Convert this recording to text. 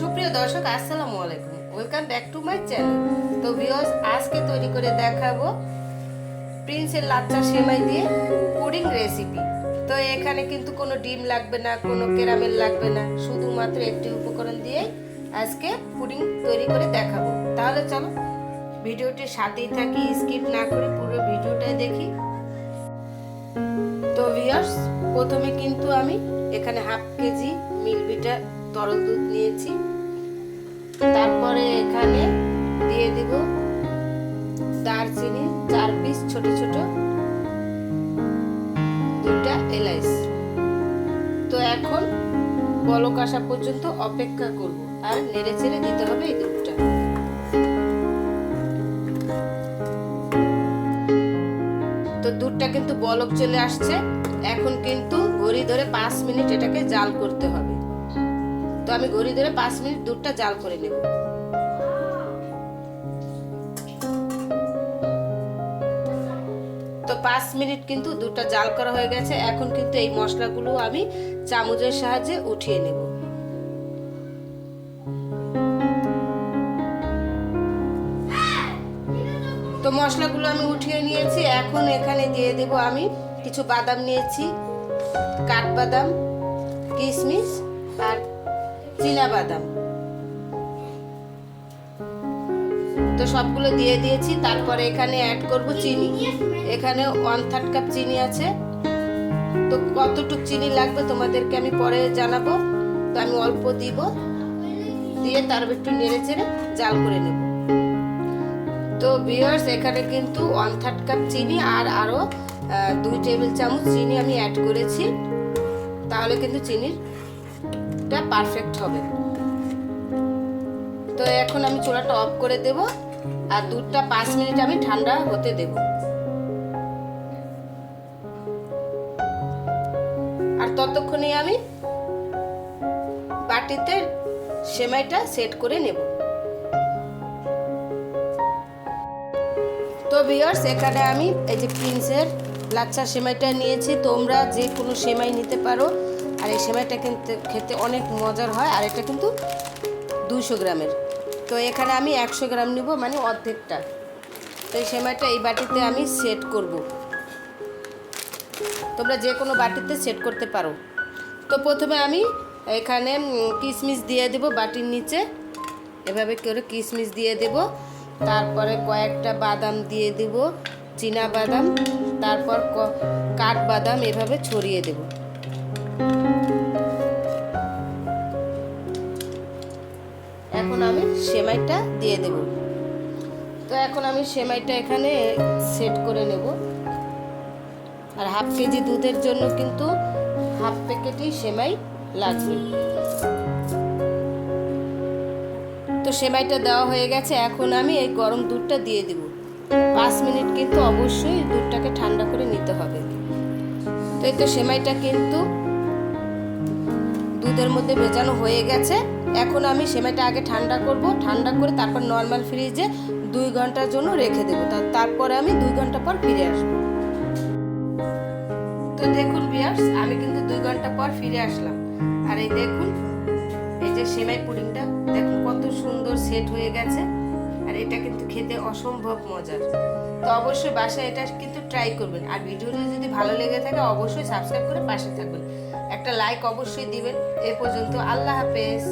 সুপ্রিয় দর্শক, আসসালামু আলাইকুম। Welcome back to my channel তো ভিউয়ার্স আজকে তৈরি করে দেখাবো প্রিন্সের লাচ্চা সেমাই দিয়ে পুডিং রেসিপি তো এখানে কিন্তু কোনো ডিম লাগবে না, কোনো ক্যারামেল লাগবে না। শুধুমাত্র একটি উপকরণ দিয়ে আজকে পুডিং তৈরি করে দেখাবো। তাহলে চলো ভিডিওটি সাথেই থাকি স্কিপ না করে পুরো ভিডিওটাই দেখি। তো ভিউয়ার্স প্রথমে কিন্তু আমি এখানে হাফ কেজি মিলবিটা তরল দুধ নিয়েছি। তারপরে এখানে দিয়ে দিব দারচিনি, চার পিস ছোট ছোট দুটা এলাইচ। তো এখন বলক আসা পর্যন্ত অপেক্ষা করব, আর নেড়ে চেড়ে দিতে হবে এই দুধটা। তো দুধটা কিন্তু বলক চলে আসছে, এখন কিন্তু ঘড়ি ধরে পাঁচ মিনিট এটাকে জাল করতে হবে। তো আমি ঘড়ি ধরে পাঁচ মিনিট দুধটা জাল করে নেব। তো পাঁচ মিনিট কিন্তু দুধটা জাল করা হয়ে গেছে। এখন কিন্তু এই মশলাগুলো আমি চামচের সাহায্যে উঠিয়ে নেব। তো মশলাগুলো আমি উঠিয়ে নিয়েছি। এখন এখানে দিয়ে দেব আমি কিছু বাদাম নিয়েছি, কাঠবাদাম, কিশমিশ আর বাদাম তো সবগুলো দিয়ে দিয়েছি, তারপরে এখানে অ্যাড করব চিনি। এখানে ওয়ান থার্ড কাপ চিনি আছে। তো কতটুক চিনি লাগবে তোমাদেরকে আমি পরে জানাব। তো আমি অল্প দিব। দিয়ে তার একটু নেড়ে চেড়ে জাল করে নেব। তো ভিউয়ার্স এখানে কিন্তু ওয়ান থার্ড কাপ চিনি আর আরও দুই টেবিল চামচ চিনি আমি অ্যাড করেছি। তাহলে কিন্তু চিনিটা পারফেক্ট হবে। তো এখন আমি চুলাটা অফ করে দেব আর দুধটা পাঁচ মিনিট আমি ঠান্ডা হতে দেব। আর ততক্ষণে আমি বাটিতে সেমাইটা সেট করে নেব। তো ভিউয়ার্স এখানে আমি এই যে প্রিন্সের লাচ্ছা সেমাইটা নিয়েছি। তোমরা যে কোনো সেমাই নিতে পারো। আর এই সেমাইটা কিন্তু, খেতে অনেক মজার হয়, আর এটা কিন্তু দুশো গ্রামের। তো এখানে আমি একশো গ্রাম নিব মানে অর্ধেকটা। তো এই সেমাইটা এই বাটিতে আমি সেট করব। তোমরা যে কোনো বাটিতে সেট করতে পারো। তো প্রথমে আমি এখানে কিশমিশ দিয়ে দেব বাটির নিচে। এভাবে করে কিশমিশ দিয়ে দেব। তারপরে কয়েকটা বাদাম দিয়ে দেব, চীনা বাদাম। তারপর কাঠ বাদাম এভাবে ছড়িয়ে দেব। এখন আমি সেমাইটা দিয়ে দেব। তো এখন আমি সেমাইটা এখানে সেট করে নেব। আর হাফ কেজি দুধের জন্য কিন্তু হাফ প্যাকেটই সেমাই লাগবে। তো সেমাইটা দেওয়া হয়ে গেছে। এখন আমি এই গরম দুধটা দিয়ে দিব। পাঁচ মিনিট কিন্তু অবশ্যই দুধটাকে ঠান্ডা করে নিতে হবে। তো এই তো সেমাইটা কিন্তু দুধের মধ্যে ভেজানো হয়ে গেছে। এখন আমি সেমাইটা আগে ঠান্ডা করব। ঠান্ডা করে তারপর নর্মাল ফ্রিজে দুই ঘণ্টার জন্য রেখে দেবো। তারপরে আমি দুই ঘণ্টা পর ফিরে আসব। তো দেখুন বিয়ার্স আমি কিন্তু দুই ঘণ্টা পর ফিরে আসলাম। আর এই দেখুন, এই যে সেমাই পুডিংটা, দেখুন কত সুন্দর সেট হয়ে গেছে। আর এটা কিন্তু খেতে অসম্ভব মজার। তো অবশ্যই বাসায় এটা কিন্তু ট্রাই করবেন। আর ভিডিওটা যদি ভালো লেগে থাকে, অবশ্যই সাবস্ক্রাইব করে পাশে থাকবেন একটা লাইক অবশ্যই দিবেন। এ পর্যন্ত আল্লাহ হাফেজ।